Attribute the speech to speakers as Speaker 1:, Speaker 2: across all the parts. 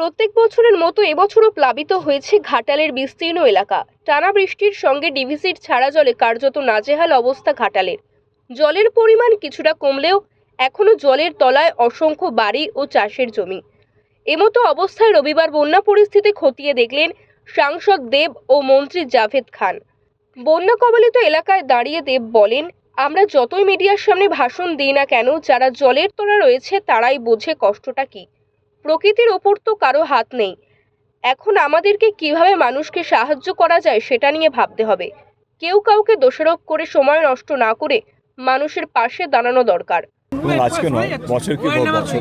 Speaker 1: প্রত্যেক বছরের মতো এবছরও প্লাবিত হয়েছে ঘাটালের বিস্তীর্ণ এলাকা। টানা বৃষ্টির সঙ্গে ডিভিসির ছাড়া জলে কার্যত নাজেহাল অবস্থা ঘাটালের। জলের পরিমাণ কিছুটা কমলেও এখনও জলের তলায় অসংখ্য বাড়ি ও চাষের জমি। এমতো অবস্থায় রবিবার বন্যা পরিস্থিতি খতিয়ে দেখলেন সাংসদ দেব ও মন্ত্রী জাভেদ খান। বন্যা কবলিত এলাকায় দাঁড়িয়ে দেব বলেন, আমরা যতই মিডিয়ার সামনে ভাষণ দিই না কেন, যারা জলের তলা রয়েছে তারাই বোঝে কষ্টটা কী। প্রকৃতির ওপর তো কারও হাত নেই। এখন আমাদেরকে কীভাবে মানুষকে সাহায্য করা যায় সেটা নিয়ে ভাবতে হবে। কেউ কাউকে দোষারোপ করে সময় নষ্ট না করে মানুষের পাশে দাঁড়ানো দরকার।
Speaker 2: এবং আজকে নয় বছর কি পর বছর।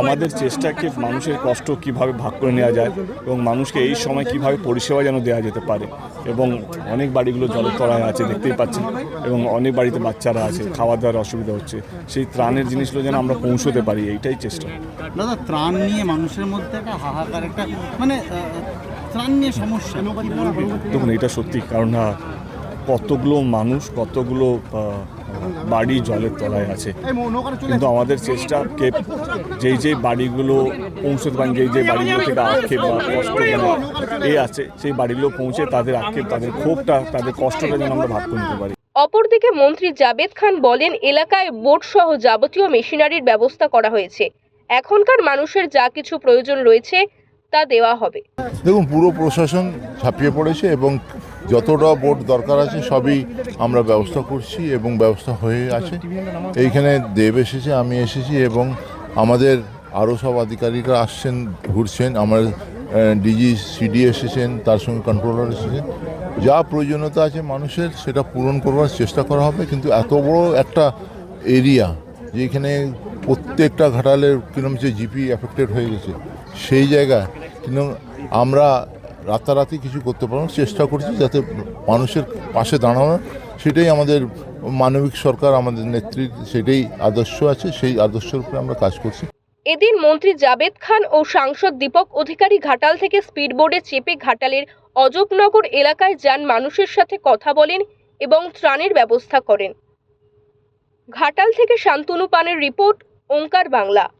Speaker 2: আমাদের চেষ্টাকে মানুষের কষ্ট কীভাবে ভাগ করে নেওয়া যায় এবং মানুষকে এই সময় কীভাবে পরিষেবা যেন দেওয়া যেতে পারে এবং অনেক বাড়িগুলো জলের তলায় আছে দেখতেই পাচ্ছেন এবং অনেক বাড়িতে বাচ্চারা আছে খাওয়া দাওয়ার অসুবিধা হচ্ছে। সেই ত্রাণের জিনিসগুলো যেন আমরা পৌঁছতে পারি এইটাই চেষ্টা।
Speaker 3: দাদা ত্রাণ নিয়ে মানুষের মধ্যে একটা হাহাকার একটা মানে ত্রাণ নিয়ে সমস্যা।
Speaker 2: দেখুন এটা সত্যি কারণ কতগুলো মানুষ কতগুলো বাড়ি জলের তলায় আছে। কিন্তু আমাদের চেষ্টাকে যেই যেই বাড়িগুলো পৌঁছতে পারেন যেই যেই বাড়িগুলো থেকে আক্ষেপ বা কষ্ট মানে এ আছে সেই বাড়িগুলো পৌঁছে তাদের আক্ষেপ তাদের ক্ষোভটা তাদের কষ্টটা যেন আমরা ভাগ করে নিতে পারি।
Speaker 1: অপরদিকে মন্ত্রী জাবেদ খান বলেন এলাকায় বোট সহ যাবতীয় মেশিনারির ব্যবস্থা করা হয়েছে। এখনকার মানুষের যা কিছু প্রয়োজন রয়েছে তা দেওয়া হবে।
Speaker 4: দেখুন পুরো প্রশাসন ছাপিয়ে পড়েছে এবং যতটা বোট দরকার আছে, সবই আমরা ব্যবস্থা করছি এবং ব্যবস্থা হয়ে আছে। এইখানে দেব এসেছে, আমি এসেছি এবং আমাদের আরও সব আধিকারিকরা আসছেন, ঘুরছেন। আমার ডিজি সিডি এসেছেন, তার সঙ্গে কন্ট্রোলার এসেছেন। যা প্রয়োজনীয়তা আছে মানুষের, সেটা পূরণ করবার চেষ্টা করা হবে। কিন্তু এত বড় একটা এরিয়া যেখানে প্রত্যেকটা ঘাটালের কিরম যে জিপি এফেক্টেড হয়ে গেছে, সেই জায়গায়, কিন্তু আমরা রাতারাতি কিছু করতে পারব চেষ্টা করছি যাতে মানুষের পাশে দাঁড়ানো সেটাই আমাদের মানবিক সরকার, আমাদের নেত্রীর সেটাই আদর্শ আছে, সেই আদর্শের উপরে আমরা কাজ করছি।
Speaker 1: এদিন মন্ত্রী জাবেদ খান ও সাংসদ দীপক অধিকারী ঘাটাল থেকে স্পিডবোটে চেপে ঘাটালের অজবনগর এলাকায় যান মানুষের সাথে কথা বলেন এবং ত্রাণের ব্যবস্থা করেন। ঘাটাল থেকে শান্তনু পানের রিপোর্ট, ওঙ্কার বাংলা।